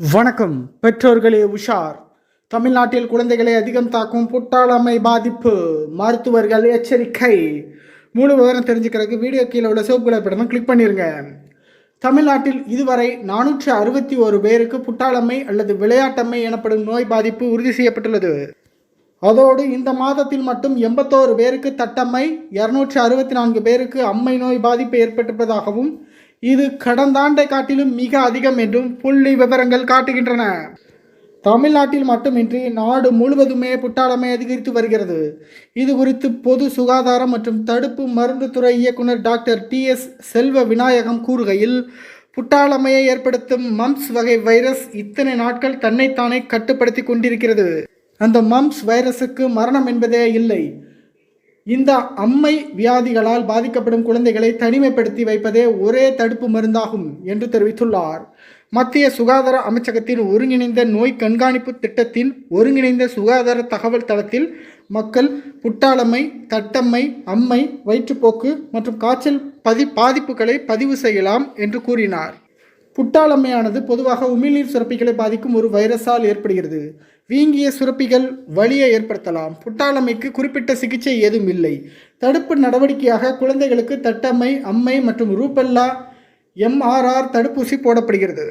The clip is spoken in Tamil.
வணக்கம் பெற்றோர்களே உஷார். தமிழ்நாட்டில் குழந்தைகளை அதிகம் தாக்கும் புட்டாளமை பாதிப்பு மருத்துவர்கள் எச்சரிக்கை. முழு விவரம் தெரிஞ்சுக்கிறதுக்கு வீடியோ கீழே உள்ள சிவப்பு கலர் படத்தை கிளிக் பண்ணிடுங்க தமிழ்நாட்டில் இதுவரை நானூற்று அறுபத்தி ஒரு பேருக்கு புட்டாளமை அல்லது விளையாட்டம்மை எனப்படும் நோய் பாதிப்பு உறுதி செய்யப்பட்டுள்ளது. அதோடு இந்த மாதத்தில் மட்டும் எண்பத்தோரு பேருக்கு தட்டம்மை இரநூற்றி அறுபத்தி நான்கு பேருக்கு அம்மை நோய் பாதிப்பு ஏற்பட்டிருப்பதாகவும் இது கடந்த ஆண்டை காட்டிலும் மிக அதிகம் என்றும் புள்ளி விவரங்கள் காட்டுகின்றன. தமிழ்நாட்டில் மட்டுமின்றி நாடு முழுவதுமே புட்டாளமை அதிகரித்து வருகிறது. இது குறித்து பொது சுகாதாரம் மற்றும் தடுப்பு மருந்து துறை இயக்குனர் டாக்டர் டி எஸ் செல்வ விநாயகம் கூறுகையில் புட்டாளமையை ஏற்படுத்தும் மம்ஸ் வகை வைரஸ் இத்தனை நாட்கள் தன்னைத்தானே கட்டுப்படுத்தி கொண்டிருக்கிறது. அந்த மம்ஸ் வைரஸுக்கு மரணம் என்பதே இல்லை. இந்த அம்மை வியாதிகளால் பாதிக்கப்படும் குழந்தைகளை தனிமைப்படுத்தி வைப்பதே ஒரே தடுப்பு மருந்தாகும் என்று தெரிவித்துள்ளார். மத்திய சுகாதார அமைச்சகத்தின் ஒருங்கிணைந்த நோய் கண்காணிப்பு திட்டத்தின் ஒருங்கிணைந்த சுகாதார தகவல் தளத்தில் மக்கள் புட்டாளமை தட்டம்மை அம்மை வயிற்றுப்போக்கு மற்றும் காய்ச்சல் பதி பாதிப்புகளை பதிவு செய்யலாம் என்று கூறினார். புட்டாளம்மையானது பொதுவாக உமிழ்நீர் சுரப்பிகளை பாதிக்கும் ஒரு வைரஸால் ஏற்படுகிறது. வீங்கிய சுரப்பிகள் வலியை ஏற்படுத்தலாம். புட்டாளமைக்கு குறிப்பிட்ட சிகிச்சை ஏதும் இல்லை. தடுப்பு நடவடிக்கையாக குழந்தைகளுக்கு தட்டம்மை அம்மை மற்றும் ரூபெல்லா எம்ஆர்ஆர் தடுப்பூசி போடப்படுகிறது.